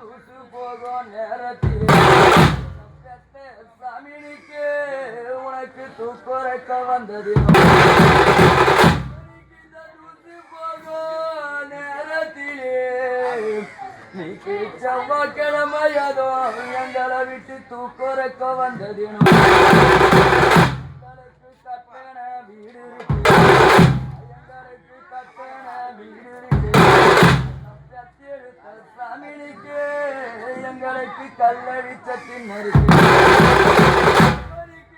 தூசு போகும் நேரத்தில். பெத்த உனக்கு தூக்குறக்க வந்தது. செவ்வாய்க்கிழமையதோ எங்களை விட்டு தூக்குறக்க வந்ததினோ வீடு எங்களுக்கு கல்லடிச்ச தின்னருக்கு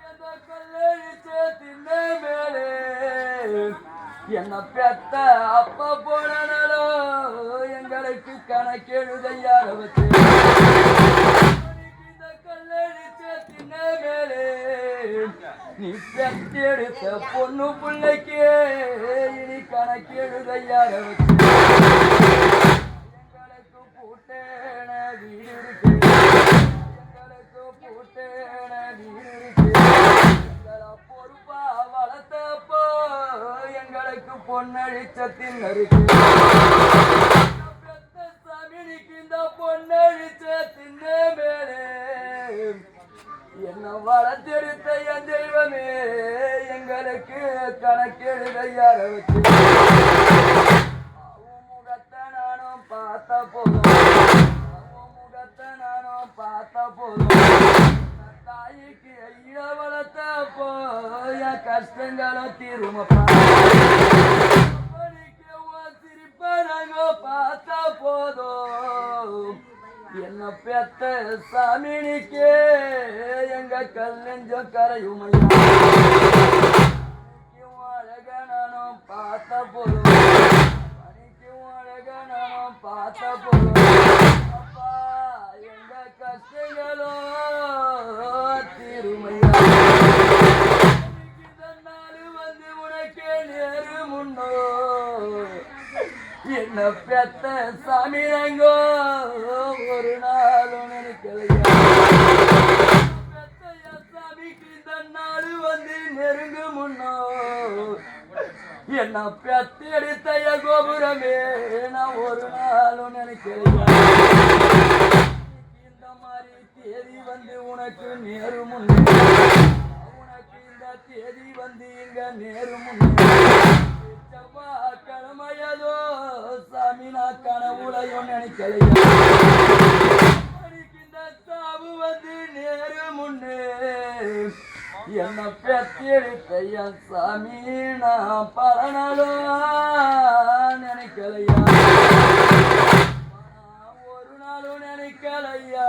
அந்த தின்ன மேலே. என்ன பெத்த அப்ப போனாலோ எங்களுக்கு கணக்கெழுதையார வச்சு நீ பெத்தெடுத்த பொண்ணு பிள்ளைக்கே. இனி கணக்கெழுதையார வச்சு பொறுப்பா வளர்த்தப்போ எங்களுக்கு பொன்னழிச்ச தின்னருக்கு பெத்த இந்த பொன்னழிச்ச மேலே. என்ன வளர்த்தெடுத்த என் தெய்வமே எங்களுக்கு கணக்கெழுதையார வச்சு కష్టంగాలో கஷ்டங்களும் பார்த்த போதும். என்ன பெத்த சாமினிக்கே எங்க கல் நெஞ்சம் கரையுமையா அழகனும் பார்த்த போதும். மணிக்கும் அழகனும் பார்த்த போதும். என்ன பெத்த சாமி ரங்கோ? ஒரு நாளும் நினைக்கலையா? பெத்த சாமிக்கு இந்த நாள் வந்து நெருங்கு முன்னோ? என்ன பெத்து எடுத்த கோபுரமே? நான் ஒரு நாளும் நினைக்கலையா? இந்த மாதிரி தேதி வந்து உனக்கு நேரு முன்னே. உனக்கு இந்த தேதி வந்து இங்க நேரு முன்னே. செவ்வாய்க்கிழமையதோ சாமி நான் கனவுலையும் நினைக்கலையா? சாவு வந்து நேரு முன்னே. என்ன பெத்தெடுத்த என் சாமி நான் நினைக்கலையா? ஒரு நாளும் நினைக்கலையா?